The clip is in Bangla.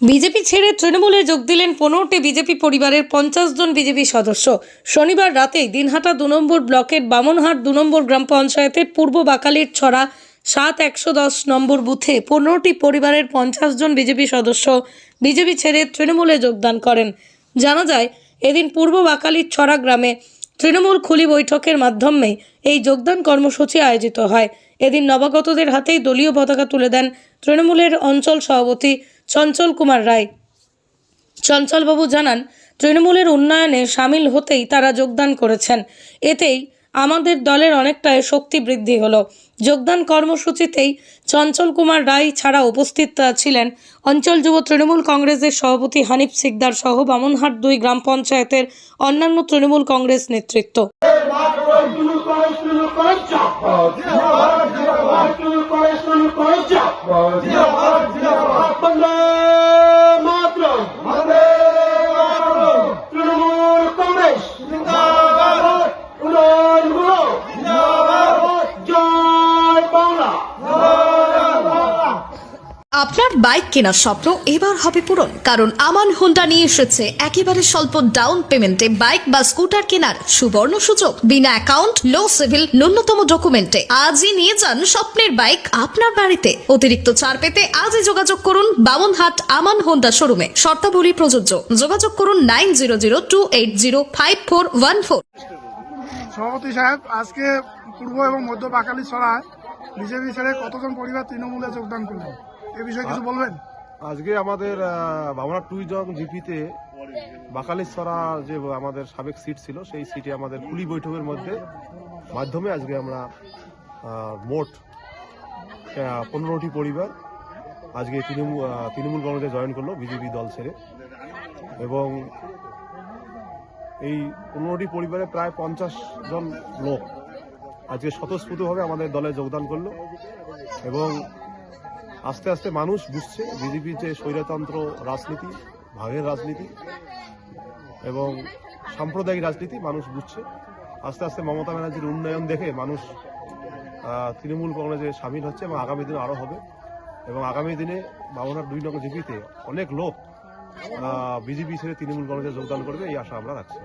বিজেপি ছেড়ে তৃণমূলে যোগ দিলেন পনেরোটি বিজেপি পরিবারের পঞ্চাশ জন বিজেপি সদস্য। শনিবার রাতেই দিনহাটা দু নম্বর ব্লকের বামনহাট দু নম্বর গ্রাম পঞ্চায়েতের পূর্ব বাকালির ছড়া সাত একশো দশ নম্বর বুথে পনেরোটি পরিবারের পঞ্চাশ জন বিজেপি সদস্য বিজেপি ছেড়ে তৃণমূলে যোগদান করেন। জানা যায়, এদিন পূর্ব বাকালির ছড়া গ্রামে তৃণমূল খুলি বৈঠকের মাধ্যমে এই যোগদান কর্মসূচি আয়োজিত হয়। এদিন নবাগতদের হাতেই দলীয় পতাকা তুলে দেন তৃণমূলের অঞ্চল সভাপতি চঞ্চল কুমার রায় চঞ্চলবাবু জানান তৃণমূলের উন্নয়নে সামিল হতেই তারা যোগদান করেছেন এতেই আমাদের দলের অনেকটাই শক্তি বৃদ্ধি হলো যোগদান কর্মসূচিতেই চঞ্চল কুমার রায় ছাড়া উপস্থিত ছিলেন অঞ্চল যুব তৃণমূল কংগ্রেসের সভাপতি হানিফ সিকদার সহ বামনহাট দুই গ্রাম পঞ্চায়েতের অন্যান্য তৃণমূল কংগ্রেস নেতৃত্ব শুরু করে চাপ শুরু করে শুরু করে চাপ বন্দে মাতরম তৃণমূল কংগ্রেস উদয়গুলো জয় বাংলা আপনার বাইক কেনার স্বপ্ন এবার হবে পূরণ, কারণ আমান হোন্ডা নিয়ে এসেছে একেবারে স্বল্প ডাউন পেমেন্টে বাইক বা স্কুটার কেনার সুবর্ণ সুযোগ। বিনা অ্যাকাউন্ট লো সিভিল ন্যূনতম ডকুমেন্টে আজই নিয়ে যান স্বপ্নের বাইক আপনার বাড়িতে। অতিরিক্ত ছাড় পেতে আজই যোগাযোগ করুন বামনহাট আমান হোন্ডা শোরুমে শর্তাবলী প্রযোজ্য। যোগাযোগ করুন nine zero zero two eight zero five four one four সভাপতি সাহেব, আজকে পূর্ব এবং মধ্য বাকালি ছড়ায় বিজেপি ছেড়ে কতজন পরিবার তৃণমূলে যোগদান করলেন? এ বিষয়ে কিছু বলবেন? আজকে আমাদের ভাবনা টুই জং জিপিতে বাকালিছড়া যে আমাদের সাবেক সিট ছিল সেই সিটে আমাদের কুলি বৈঠকের মধ্যে মাধ্যমে আজকে আমরা মোট পনেরোটি পরিবার আজকে তৃণমূল তৃণমূল কংগ্রেসে জয়েন করল বিজেপি দল ছেড়ে। এবং এই পনেরোটি পরিবারে প্রায় পঞ্চাশ জন লোক আজকে স্বতঃস্ফূর্তভাবে আমাদের দলে যোগদান করল। এবং আস্তে আস্তে মানুষ বুঝছে বিজেপির যে স্বৈরতন্ত্র রাজনীতি ভাগের রাজনীতি এবং সাম্প্রদায়িক রাজনীতি, মানুষ বুঝছে। আস্তে আস্তে মমতা ব্যানার্জির উন্নয়ন দেখে মানুষ তৃণমূল কংগ্রেসে সামিল হচ্ছে এবং আগামী দিনে আরও হবে। এবং আগামী দিনে বাবনার দুই নম্বর জিপিতে অনেক লোক বিজেপি ছেড়ে তৃণমূল কংগ্রেসে যোগদান করবে, এই আশা আমরা রাখছি।